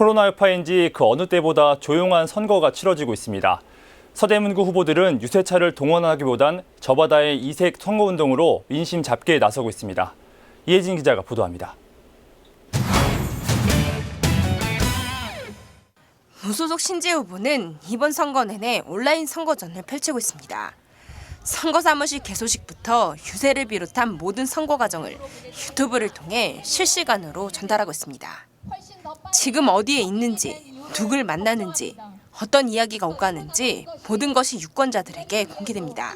코로나 여파인지 그 어느 때보다 조용한 선거가 치러지고 있습니다. 서대문구 후보들은 유세차를 동원하기보단 저바다의 이색 선거운동으로 민심 잡기에 나서고 있습니다. 이혜진 기자가 보도합니다. 무소속 신재 후보는 이번 선거 내내 온라인 선거전을 펼치고 있습니다. 선거 사무실 개소식부터 유세를 비롯한 모든 선거 과정을 유튜브를 통해 실시간으로 전달하고 있습니다. 지금 어디에 있는지, 누굴 만나는지, 어떤 이야기가 오가는지 모든 것이 유권자들에게 공개됩니다.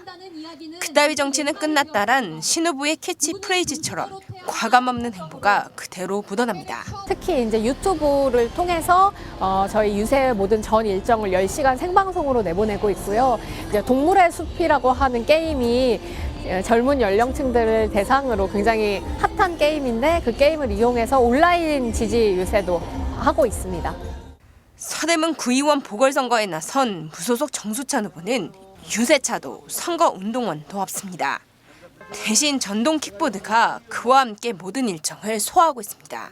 그따위 정치는 끝났다란 신후부의 캐치 프레이즈처럼 과감 없는 행보가 그대로 묻어납니다. 특히 이제 유튜브를 통해서 어, 저희 유세 모든 전 일정을 10시간 생방송으로 내보내고 있고요. 이제 동물의 숲이라고 하는 게임이 예, 젊은 연령층들을 대상으로 굉장히 핫한 게임인데 그 게임을 이용해서 온라인 지지 유세도 하고 있습니다. 서대문 구의원 보궐선거에 나선 무소속 정수찬 후보는 유세차도 선거 운동원도 없습니다. 대신 전동 킥보드가 그와 함께 모든 일정을 소화하고 있습니다.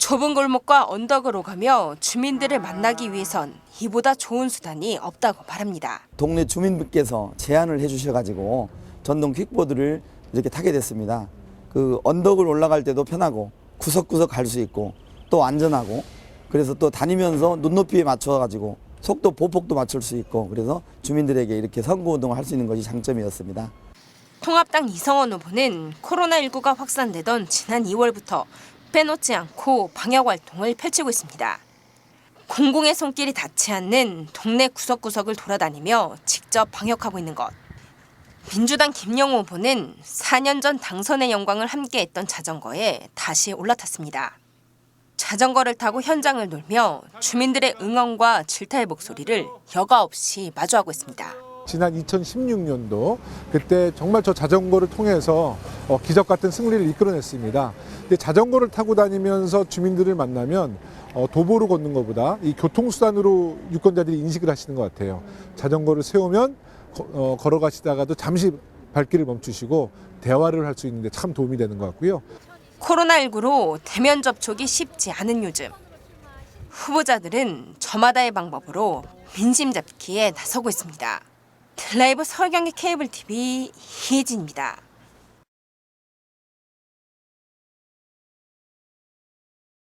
좁은 골목과 언덕으로 가며 주민들을 만나기 위해선 이보다 좋은 수단이 없다고 말합니다. 동네 주민분께서 제안을 해주셔가지고 전동 킥보드를 이렇게 타게 됐습니다. 그 언덕을 올라갈 때도 편하고 구석구석 갈 수 있고 또 안전하고 그래서 또 다니면서 눈높이에 맞춰가지고 속도 보폭도 맞출 수 있고 그래서 주민들에게 이렇게 선거운동을 할 수 있는 것이 장점이었습니다. 통합당 이성원 후보는 코로나19가 확산되던 지난 2월부터 빼놓지 않고 방역 활동을 펼치고 있습니다. 공공의 손길이 닿지 않는 동네 구석구석을 돌아다니며 직접 방역하고 있는 것. 민주당 김영호 후보는 4년 전 당선의 영광을 함께했던 자전거에 다시 올라탔습니다. 자전거를 타고 현장을 돌며 주민들의 응원과 질타의 목소리를 여과 없이 마주하고 있습니다. 지난 2016년도 그때 정말 저 자전거를 통해서 어, 기적 같은 승리를 이끌어냈습니다. 자전거를 타고 다니면서 주민들을 만나면 어, 도보로 걷는 것보다 이 교통수단으로 유권자들이 인식을 하시는 것 같아요. 자전거를 세우면 거- 어, 걸어가시다가도 잠시 발길을 멈추시고 대화를 할 수 있는데 참 도움이 되는 것 같고요. 코로나19로 대면 접촉이 쉽지 않은 요즘 후보자들은 저마다의 방법으로 민심 잡기에 나서고 있습니다. 라이브 서울경기 케이블 TV 이혜진입니다.